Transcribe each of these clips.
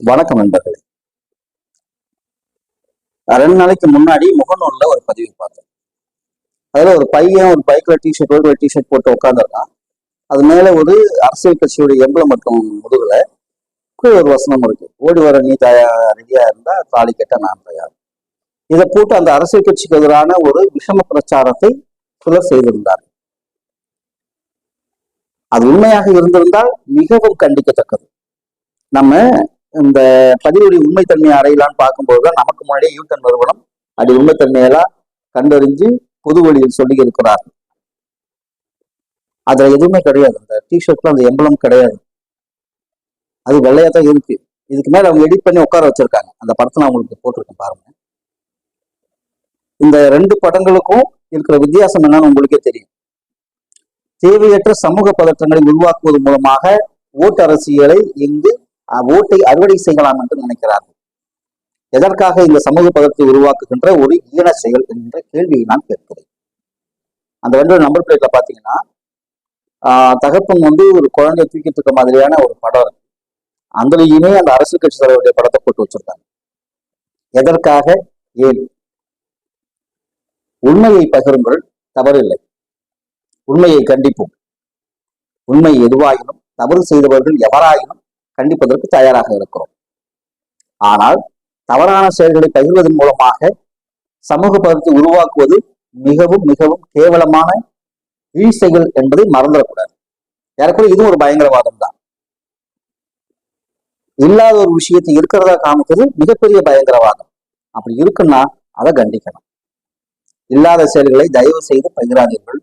வணக்கம் நண்பர்களே. ரெண்டு நாளைக்கு முன்னாடி முகநூல்ல ஒரு பதிவு பார்த்தேன். அதுல ஒரு பையன் ஒரு பைக்ல டிஷர்ட் ஒரு டிஷர்ட் போட்டு உட்காந்துருக்கான் அது மேல ஒரு அரசியல் கட்சியுடைய எம்பளம் மற்றும் முதுகுல ஒரு வசனம் இருக்கு. ஓடி வர நீ தயா ரெடியா இருந்தா தாலி கட்ட நான் தயார். இதை போட்டு அந்த அரசியல் கட்சிக்கு எதிரான ஒரு விஷம பிரச்சாரத்தை சிலர் செய்திருந்தார். அது உண்மையாக இருந்திருந்தால் மிகவும் கண்டிக்கத்தக்கது. நம்ம இந்த பதிவுடைய உண்மைத்தன்மையை அடையலான்னு பார்க்கும்போது தான் நமக்கு முன்னாடியே யூட்டன் நிறுவனம் அது உண்மைத்தன்மையெல்லாம் கண்டறிஞ்சு புது வழியில் சொல்லி இருக்கிறார் அதுல எதுவுமே கிடையாது. அந்த டிஷர்ட்ல அந்த எம்பளம் கிடையாது. அது வெள்ளையா தான் இருக்கு. இதுக்கு மேல அவங்க எடிட் பண்ணி உட்கார வச்சிருக்காங்க. அந்த படத்தை நான் உங்களுக்கு போட்டிருக்கேன் பாருங்க. இந்த ரெண்டு படங்களுக்கும் இருக்கிற வித்தியாசம் என்னன்னு உங்களுக்கே தெரியும். தேவையற்ற சமூக பதற்றங்களை உருவாக்குவது மூலமாக ஓட்டு அரசியலை இங்கு ஓட்டை அறுவடை செய்யலாம் என்று நினைக்கிறார்கள். எதற்காக இந்த சமூக பதத்தை உருவாக்குகின்ற ஒரு ஈன செயல் என்கின்ற கேள்வியை நான் கேட்கிறேன். அந்த ரெண்டு நம்பர் பிளேட்ல பாத்தீங்கன்னா ஆஹ், தகப்பன் வந்து ஒரு குழந்தை தூக்கிட்டு இருக்க மாதிரியான ஒரு படம் இருக்கு. அதுலயுமே அந்த அரசியல் கட்சி தலைவருடைய படத்தை போட்டு வச்சிருக்காங்க. எதற்காக? ஏன்? உண்மையை பகிருங்கள் தவறில்லை. உண்மையை கண்டிப்போம். உண்மை எதுவாயினும் தவறு செய்தவர்கள் எவராயினும் கண்டிப்பதற்கு தயாராக இருக்கிறோம். ஆனால் தவறான செயல்களை பகிர்வதன் மூலமாக சமூக பதத்தை உருவாக்குவது மிகவும் மிகவும் கேவலமான வீழ்ச்சைகள் என்பதை மறந்துடக்கூடாது. ஏறக்குறைய இதுவும் ஒரு பயங்கரவாதம் தான் இல்லாத ஒரு விஷயத்தை இருக்கிறதா காமிக்கிறது மிகப்பெரிய பயங்கரவாதம். அப்படி இருக்குன்னா அதை கண்டிக்கணும். இல்லாத செயல்களை தயவு செய்து பகிராதீர்கள்.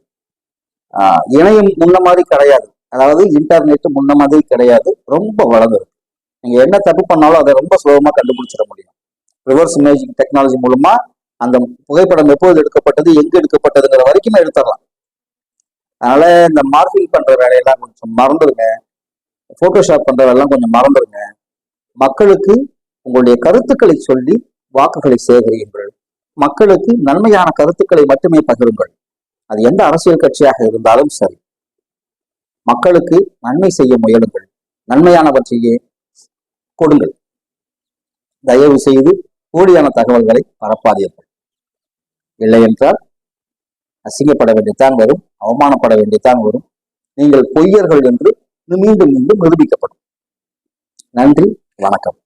ஆஹ் இணையம் முன்ன மாதிரி கிடையாது. அதாவது இன்டர்நெட் முன்ன மாதிரி கிடையாது. ரொம்ப வளர்ந்துருக்கு நீங்கள் என்ன தப்பு பண்ணாலும் அதை ரொம்ப சுலபமாக கண்டுபிடிச்சிட முடியும். ரிவர்ஸ் இமேஜிங் டெக்னாலஜி மூலமா அந்த புகைப்படம் எப்போது எடுக்கப்பட்டது எங்கே எடுக்கப்பட்டதுங்கிற வரைக்குமே எடுத்துடலாம். அதனால இந்த மார்பிங் பண்ற வேலையெல்லாம் கொஞ்சம் மறந்துடுங்க. ஃபோட்டோஷாப் பண்ற வேலையெல்லாம் கொஞ்சம் மறந்துடுங்க. மக்களுக்கு உங்களுடைய கருத்துக்களை சொல்லி வாக்குகளை சேகரியுங்கள். மக்களுக்கு நன்மையான கருத்துக்களை மட்டுமே பகிருங்கள். அது எந்த அரசியல் கட்சியாக இருந்தாலும் சரி. மக்களுக்கு நன்மை செய்ய முயலுங்கள். நன்மையானவற்றையே கொடுங்கள். தயவு செய்து போலியான தகவல்களை பரப்பாதீர்கள். இல்லை என்றால் அசிங்கப்பட வேண்டியதான் வரும் அவமானப்பட வேண்டியதான் வரும். நீங்கள் பொய்யர்கள் என்று மீண்டும் மீண்டும் நிரூபிக்கப்படும். நன்றி வணக்கம்.